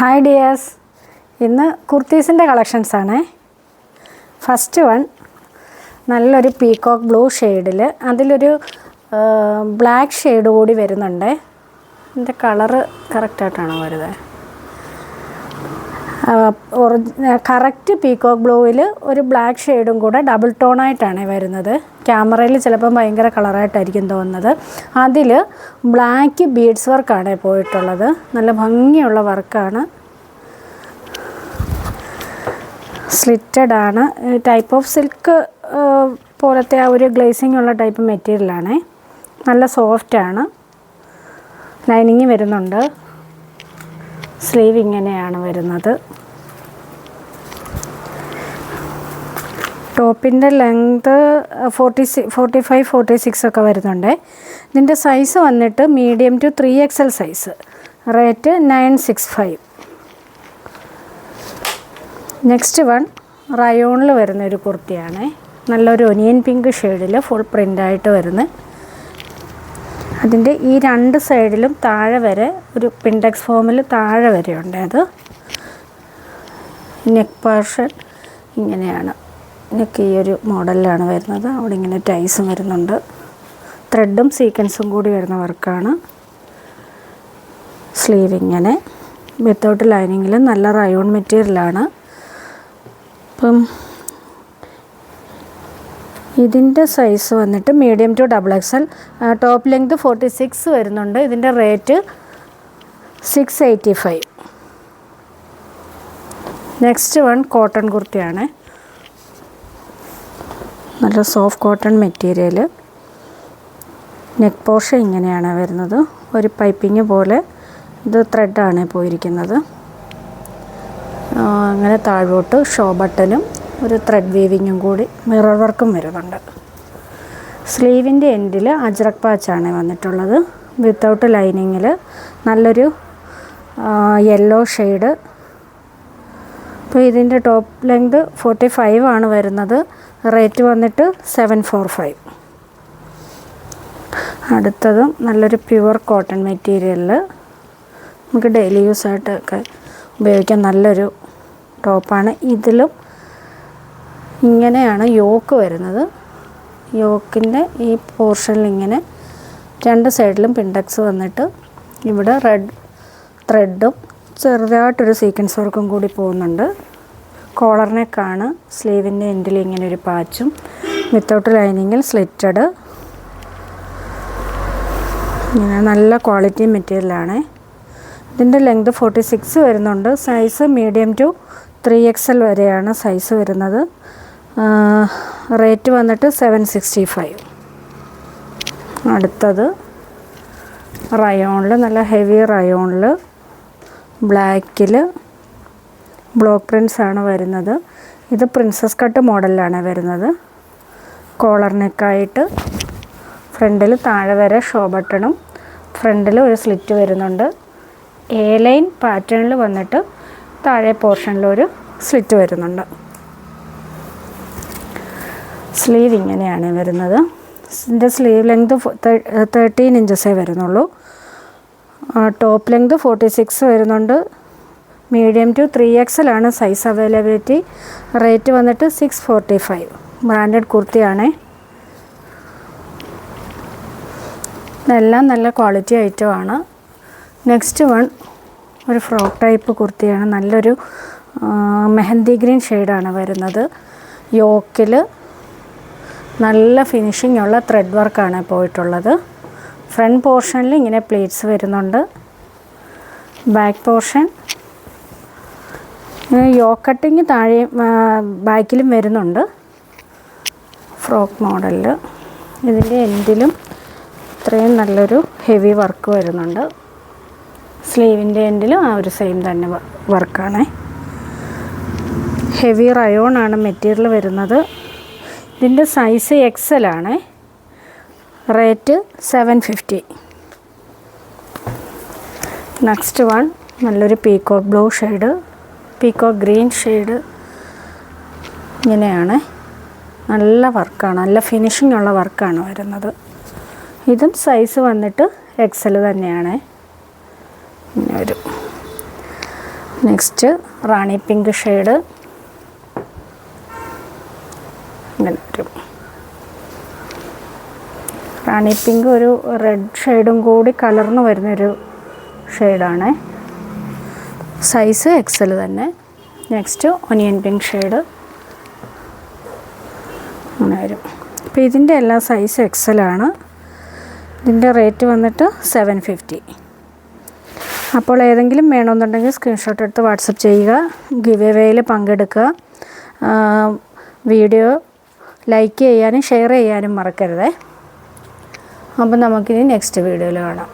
Hi dears ഇന്ന് കുർത്തീസിന്റെ collections ആണ്. ഫസ്റ്റ് വൺ നല്ലൊരു പീകോക്ക് ബ്ലൂ ഷെയ്ഡിൽ അതിലൊരു ബ്ലാക്ക് ഷെയ്ഡ് കൂടി വരുന്നുണ്ട്. ഇതിന്റെ കളറ് കറക്റ്റായിട്ടാണോ വരുന്നത് കറക്റ്റ് പീകോക്ക് ബ്ലൂവിൽ ഒരു ബ്ലാക്ക് ഷെയ്ഡും കൂടെ ഡബിൾ ടോണായിട്ടാണ് വരുന്നത്. ക്യാമറയിൽ ചിലപ്പം ഭയങ്കര കളറായിട്ടായിരിക്കും തോന്നുന്നത്. അതിൽ ബ്ലാക്ക് ബീഡ്സ് വർക്കാണ് പോയിട്ടുള്ളത്. നല്ല ഭംഗിയുള്ള വർക്കാണ് സ്ലിറ്റഡ് ആണ്. ടൈപ്പ് ഓഫ് സിൽക്ക് പോലത്തെ ആ ഒരു ഗ്ലേസിംഗ് ഉള്ള ടൈപ്പ് മെറ്റീരിയലാണ് നല്ല സോഫ്റ്റാണ് ലൈനിങ് വരുന്നുണ്ട്. സ്ലീവ് ഇങ്ങനെയാണ് വരുന്നത്. ടോപ്പിന്റെ length forty C forty five forty six ഒക്കെ വരുന്നുണ്ട്. ഇതിന്റെ സൈസ് വന്നിട്ട് medium to three X L size. Rate nine six five. Next one റയോണിൽ വരുന്ന ഒരു കുർത്തിയാണ്. നല്ലൊരു ഒനിയൻ പിങ്ക് ഷെയ്ഡിൽ ഫുൾ പ്രിന്റായിട്ട് വരുന്ന അതിന്റെ ഈ രണ്ട് സൈഡിലും താഴെ വരെ ഒരു പിൻഡെക്സ് ഫോമിൽ താഴെ വരെ ഉണ്ട് അത്. നെക്ക് പോർഷൻ ഇങ്ങനെയാണ്. നെക്ക് ഈ ഒരു മോഡലിലാണ് വരുന്നത്. അവിടെ ഇങ്ങനെ ടൈസും വരുന്നുണ്ട്. ത്രെഡും സീക്വൻസും കൂടി വരുന്ന വർക്കാണ് സ്ലീവ് ഇങ്ങനെ. വിത്തൗട്ട് ലൈനിങ്ങിൽ നല്ല റയോൺ മെറ്റീരിയലാണ് അപ്പം ഇതിന്റെ സൈസ് വന്നിട്ട് medium to double X L top length forty six വരുന്നുണ്ട്. ഇതിന്റെ rate six eighty five next one cotton കുർത്തിയാണ്. നല്ല soft cotton material. Neck portion ഇങ്ങനെയാണ് വരുന്നത്. ഒരു പൈപ്പിങ് പോലെ ഇത് ത്രെഡാണ് പോയിരിക്കുന്നത്. അങ്ങനെ താഴോട്ട് ഷോ ബട്ടനും ഒരു ത്രെഡ് വീവിങ്ങും കൂടി മിറർ വർക്കും വരുന്നുണ്ട്. സ്ലീവിന്റെ എൻഡിൽ അജ്രക് പാച്ചാണ് വന്നിട്ടുള്ളത്. വിത്തൗട്ട് ലൈനിങ്ങിൽ നല്ലൊരു യെല്ലോ ഷെയ്ഡ് അപ്പോൾ ഇതിന്റെ ടോപ്പ് ലെങ്ത് ഫോർട്ടി ഫൈവ് ആണ് വരുന്നത്. റേറ്റ് വന്നിട്ട് സെവൻ ഫോർ ഫൈവ്. അടുത്തതും നല്ലൊരു പ്യുവർ കോട്ടൺ മെറ്റീരിയലിൽ നമുക്ക് ഡെയിലി യൂസ് യൂസായിട്ടൊക്കെ ഉപയോഗിക്കാൻ നല്ലൊരു ടോപ്പാണ്. ഇതിലും ഇങ്ങനെയാണ് യോക്ക് വരുന്നത്. യോക്കിന്റെ ഈ പോർഷനിൽ ഇങ്ങനെ രണ്ട് സൈഡിലും പിൻഡക്സ് വന്നിട്ട് ഇവിടെ റെഡ് ത്രെഡും ചെറുതായിട്ടൊരു സീക്വൻസ് വർക്കും കൂടി പോകുന്നുണ്ട്. കോളർ നെക്കാണ് സ്ലീവിന്റെ എൻഡിൽ ഇങ്ങനെ ഒരു പാച്ചും വിത്തൗട്ട് ലൈനിങ്ങിൽ സ്ലിറ്റഡ് ഇങ്ങനെ നല്ല ക്വാളിറ്റി മെറ്റീരിയലാണ് ഇതിന്റെ ലെങ്ത് ഫോർട്ടി സിക്സ് വരുന്നുണ്ട്. Size medium to three X L വരെയാണ് സൈസ് വരുന്നത്. റേറ്റ് വന്നിട്ട് സെവൻ സിക്സ്റ്റി ഫൈവ് അടുത്തത് റയോണിൽ നല്ല ഹെവി റയോണിൽ ബ്ലാക്കിൽ ബ്ലോക്ക് പ്രിൻസ് ആണ് വരുന്നത്. ഇത് പ്രിൻസസ് കട്ട് മോഡലിലാണ് വരുന്നത്. കോളർ നെക്കായിട്ട് ഫ്രണ്ടിൽ താഴെ വരെ ഷോ ബട്ടണും ഫ്രണ്ടിൽ ഒരു സ്ലിറ്റ് വരുന്നുണ്ട്. എ ലൈൻ പാറ്റേണിൽ വന്നിട്ട് താഴെ പോർഷനിലൊരു സ്ലിറ്റ് വരുന്നുണ്ട്. സ്ലീവ് ഇങ്ങനെയാണ് വരുന്നത്. ഇതിന്റെ സ്ലീവ് ലെങ്ത് തേർട്ടീൻ ഇഞ്ചസേ വരുന്നുള്ളൂ. ടോപ്പ് ലെങ്ത് ഫോർട്ടി സിക്സ് വരുന്നുണ്ട്. മീഡിയം ടു ത്രീ എക്സലാണ് സൈസ് അവൈലബിലിറ്റി റേറ്റ് വന്നിട്ട് സിക്സ് ഫോർട്ടി ഫൈവ് ബ്രാൻഡഡ് കുർത്തിയാണേ ഇതെല്ലാം നല്ല ക്വാളിറ്റി ഐറ്റമാണ് നെക്സ്റ്റ് വൺ ഒരു ഫ്രോക്ക് ടൈപ്പ് കുർത്തിയാണ് നല്ലൊരു മെഹന്തി ഗ്രീൻ ഷെയ്ഡാണ് വരുന്നത്. യോക്കിൽ നല്ല ഫിനിഷിംഗ് ഉള്ള ത്രെഡ് വർക്കാണ് പോയിട്ടുള്ളത്. ഫ്രണ്ട് പോർഷനിൽ ഇങ്ങനെ പ്ലേറ്റ്സ് വരുന്നുണ്ട്. Back portion. യോ കട്ടിങ് താഴെ ബാക്കിലും വരുന്നുണ്ട്. ഫ്രോക്ക് മോഡലിൽ. ഇതിന്റെ എൻഡിലും ഇത്രയും നല്ലൊരു ഹെവി വർക്ക് വരുന്നുണ്ട്. സ്ലീവിന്റെ എൻഡിലും ആ ഒരു സെയിം തന്നെ വർക്കാണ്. ഹെവി റയോൺ ആണ് മെറ്റീരിയൽ വരുന്നത്. ഇതിന്റെ സൈസ് എക്സൽ ആണ്. Rate seven fifty next one നല്ലൊരു peacock blue shade peacock green shade ഇങ്ങനെയാണ്. നല്ല വർക്കാണ് നല്ല ഫിനിഷിംഗ് ഉള്ള വർക്കാണ് വരുന്നത്. ഇതും സൈസ് വന്നിട്ട് എക്സൽ തന്നെയാണ്. വരും. നെക്സ്റ്റ് റാണി പിങ്ക് ഷെയ്ഡ് ഇങ്ങനെ വരും റാണി പിങ്ക് ഒരു റെഡ് ഷെയ്ഡും കൂടി കലർന്ന് വരുന്നൊരു ഷെയ്ഡാണ്. സൈസ് എക്സൽ തന്നെ. Next onion pink shade. അങ്ങനെ വരും. അപ്പോൾ ഇതിന്റെ എല്ലാ സൈസ് എക്സലാണ് ഇതിന്റെ റേറ്റ് വന്നിട്ട് സെവൻ ഫിഫ്റ്റി. അപ്പോൾ ഏതെങ്കിലും വേണമെന്നുണ്ടെങ്കിൽ സ്ക്രീൻഷോട്ട് എടുത്ത് വാട്സപ്പ് ചെയ്യുക. ഗിവ് എവേയിൽ പങ്കെടുക്കുക വീഡിയോ ലൈക്ക് ചെയ്യാനും ഷെയർ ചെയ്യാനും മറക്കരുതേ. അപ്പോൾ നമുക്കിനി നെക്സ്റ്റ് വീഡിയോയിൽ കാണാം.